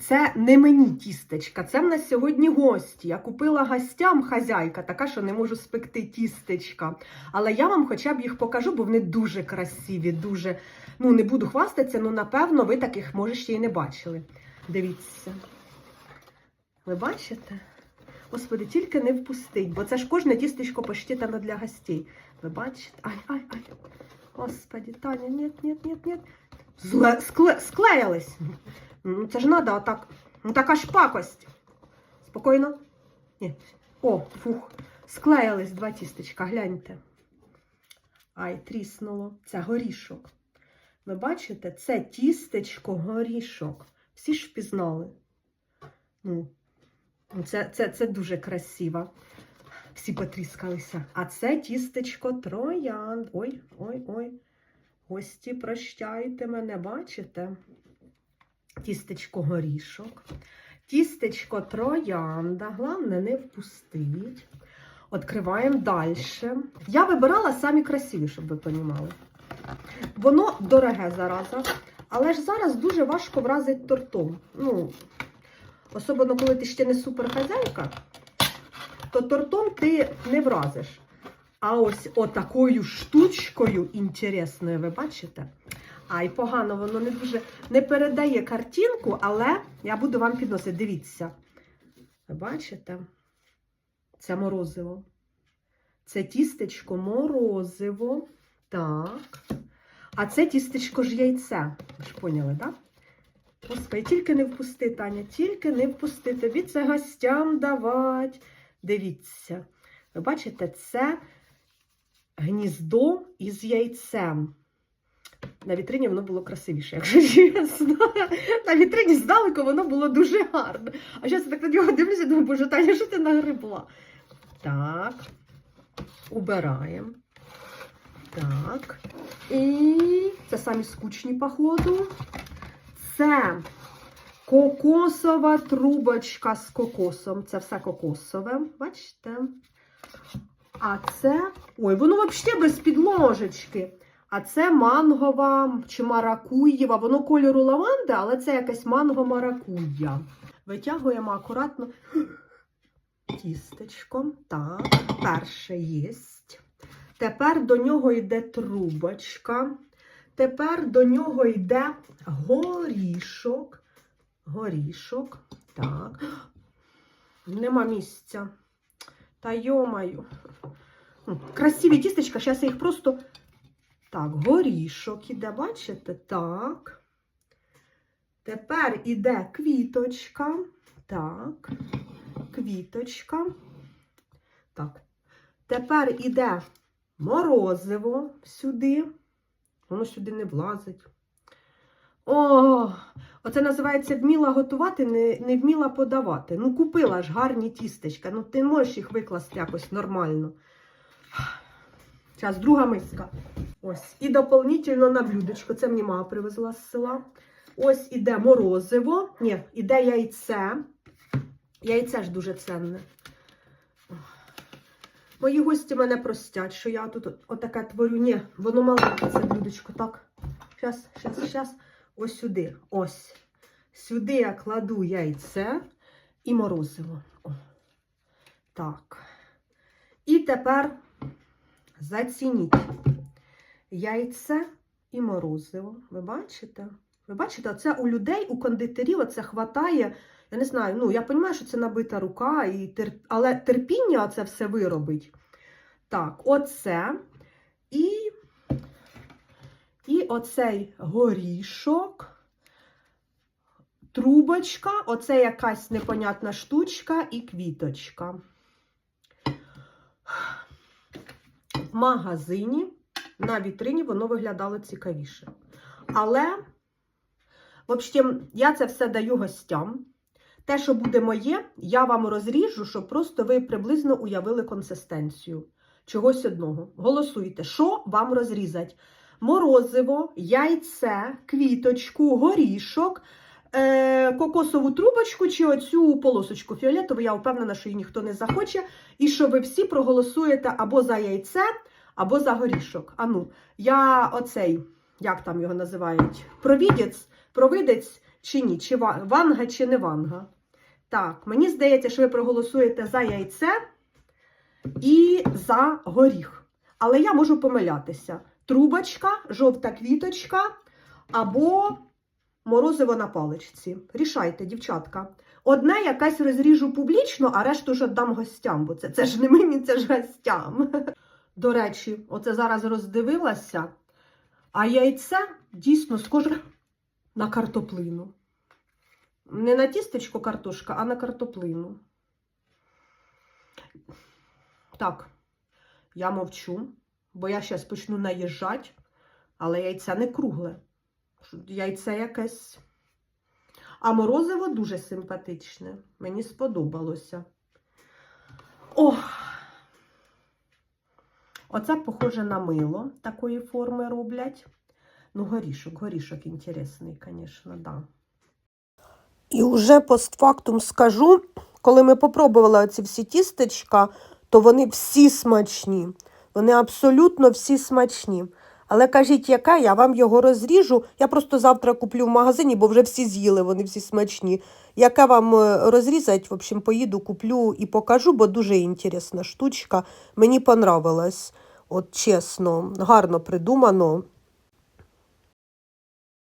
це не мені тістечка, це в нас сьогодні гості. Я купила гостям хазяйка, така, що не можу спекти тістечка. Але я вам хоча б їх покажу, бо вони дуже красиві, дуже. Ну, не буду хвастатися, ну напевно, ви таких, може, ще й не бачили. Дивіться. Ви бачите? Господи, тільки не впустить, бо це ж кожне тістечко посчитано для гостей. Ви бачите? Ай, ай, ай. Господи, Таня, нет, нет, нет. Зле, скле, склеїлись. Ну, це ж треба отак. Ну така ж пакость. Спокійно. Ні. О, фух. Склеїлись два тістечка, гляньте. Ай, тріснуло. Це горішок. Ви бачите, це тістечко горішок. Всі ж впізнали. Ну, це, це, це дуже красиво. Всі потріскалися. А це тістечко троянд. Ой, ой, ой. Гості, прощайте мене, бачите? Тістечко горішок. Тістечко троянда. Головне, не впустить. Відкриваємо далі. Я вибирала самі красиві, щоб ви розуміли. Воно дороге зараза, але ж зараз дуже важко вразити тортом. Ну, особливо, коли ти ще не суперхазяйка, то тортом ти не вразиш. А ось отакою штучкою інтересною, ви бачите? Ай, погано, воно не дуже не передає картинку, але я буду вам підносити. Дивіться. Ви бачите? Це морозиво. Це тістечко морозиво. Так. А це тістечко ж яйце. Ви ж поняли, так? Господи, тільки не впусти, Таня, тільки не впусти. Тобі це гостям давать. Дивіться. Ви бачите, це гніздо із яйцем. На вітрині воно було красивіше, якщо чесно. На вітрині здалеку воно було дуже гарно. А зараз я так на нього дивлюся, думаю, боже, Таня, що ти нагребла? Так. Убираємо. Так. І це самі скучні, походу. Це кокосова трубочка з кокосом. Це все кокосове. Бачите? А це. Ой, воно взагалі без підложечки. А це мангова чи маракуєва. Воно кольору лаванди, але це якась манго-маракуя. Витягуємо акуратно тістечком. Так, перше єсть. Тепер до нього йде трубочка. Тепер до нього йде горішок. Горішок. Так. Нема місця. Та йомаю. Красиві тістечка, зараз я їх просто. Так, горішок іде, бачите? Так. Тепер іде квіточка. Так. Квіточка. Так. Тепер іде морозиво сюди. Воно сюди не влазить. О, оце називається вміла готувати, не, не вміла подавати. Ну, купила ж гарні тістечка. Ну, ти можеш їх викласти якось нормально. Зараз друга миска. Ось. І доповнительно на блюдечко. Це мені мама привезла з села. Ось іде морозиво. Ні, іде яйце. Яйце ж дуже ценне. Мої гості мене простять, що я тут отаке творю. Ні, воно маленьке, це блюдечко. Так. Щас, щас, щас. Ось сюди. Ось. Сюди я кладу яйце і морозиво. О. Так. І тепер зацініть яйце і морозиво. Ви бачите? Ви бачите, це у людей, у кондитерів оце хватає. Я не знаю, ну я розумію, що це набита рука, і тер... але терпіння це все виробить. Так, оце. І, і оцей горішок, трубочка, оце якась непонятна штучка і квіточка. В магазині на вітрині воно виглядало цікавіше. Але, в общем, я це все даю гостям. Те, що буде моє, я вам розріжу, щоб просто ви приблизно уявили консистенцію чогось одного. Голосуйте, що вам розрізати? Морозиво, яйце, квіточку, горішок, е- кокосову трубочку чи оцю полосочку фіолетову. Я впевнена, що її ніхто не захоче. І що ви всі проголосуєте або за яйце, або за горішок. Ану, я оцей, як там його називають, провідець, провидець Чи ні? Чи ванга, чи не ванга? Так, мені здається, що ви проголосуєте за яйце і за горіх. Але я можу помилятися. Трубочка, жовта квіточка або морозиво на паличці. Рішайте, дівчатка. Одне якась розріжу публічно, а решту ж віддам гостям, бо це, це ж не мені, це ж гостям. До речі, оце зараз роздивилася, а яйце дійсно схоже на картоплину. Не на тістечко картошка, а на картоплину. Так, я мовчу, бо я зараз почну наїжджати, але яйце не кругле. Яйце якесь. А морозиво дуже симпатичне. Мені сподобалося. О! Оце похоже на мило такої форми роблять. Ну, горішок, горішок інтересний, звісно, да. І вже постфактум скажу, коли ми попробували оці всі тістечка, то вони всі смачні. Вони абсолютно всі смачні. Але кажіть, яка, я вам його розріжу. Я просто завтра куплю в магазині, бо вже всі з'їли, вони всі смачні. Яка вам розрізать, в общем, поїду, куплю і покажу, бо дуже інтересна штучка. Мені понравилась. От чесно, гарно придумано.